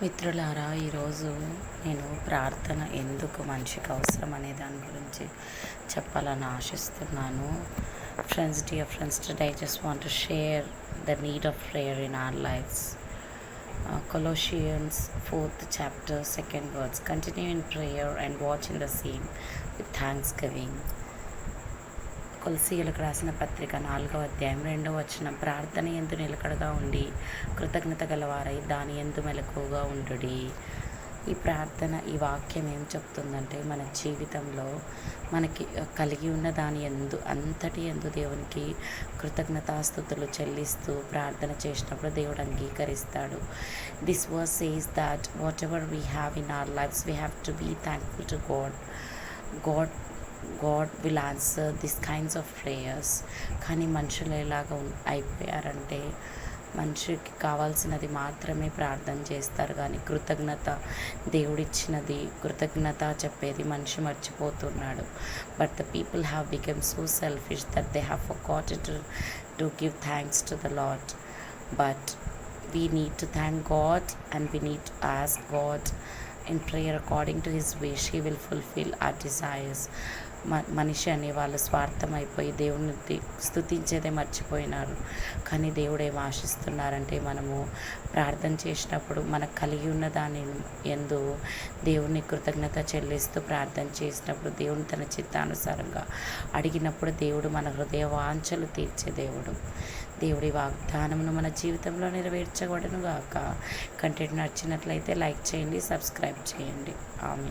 మిత్రులారా ఈరోజు నేను ప్రార్థన ఎందుకు మనిషికి అవసరం అనే దాని గురించి చెప్పాలని ఆశిస్తున్నాను. Friends dear friends today I just want to share the need of prayer in our lives Colossians fourth chapter second words continue in prayer and watch in the same with thanksgiving కొలసీయులకు రాసిన పత్రిక నాలుగవ అధ్యాయం రెండవ వచ్చిన ప్రార్థన ఎందు నిలకడగా ఉండి కృతజ్ఞత గలవారై దాని ఎందు మెలకువగా ఉండుడి. ఈ ప్రార్థన ఈ వాక్యం ఏం చెప్తుందంటే మన జీవితంలో మనకి కలిగి ఉన్న దాని ఎందు అంతటి ఎందు దేవునికి కృతజ్ఞతాస్థుతులు చెల్లిస్తూ ప్రార్థన చేసినప్పుడు దేవుడు అంగీకరిస్తాడు. This verse says that whatever we have in our lives we have to be thankful to God God God will answer this kinds of prayers కానీ మనుషులు ఎలాగ అయిపోయారంటే మనిషికి కావాల్సినది మాత్రమే ప్రార్థన చేస్తారు కానీ కృతజ్ఞత దేవుడిచ్చినది కృతజ్ఞత చెప్పేది మనిషి మర్చిపోతున్నాడు but the people have become so selfish that they have forgot to to give thanks to the Lord but we need to thank God and we need to ask God in prayer according to His wish. He will fulfill our desires. మ మనిషి అనే వాళ్ళు స్వార్థం అయిపోయి దేవుని స్థుతించేదే స్తుతించేదే మర్చిపోయినారు. కానీ దేవుడు ఏం ఆశిస్తున్నారంటే మనము ప్రార్థన చేసినప్పుడు మనకు కలిగి ఉన్న దాని ఎందు దేవుని కృతజ్ఞత చెల్లిస్తూ ప్రార్థన చేసినప్పుడు దేవుని తన చిత్తానుసారంగా అడిగినప్పుడు దేవుడు మన హృదయ వాంఛలు తీర్చే దేవుడు. దేవుడి వాగ్దానమును మన జీవితంలో నెరవేర్చకూడను గాక కంటెంట్ నచ్చినట్లయితే లైక్ చేయండి సబ్స్క్రైబ్ చేయండి. ఆమె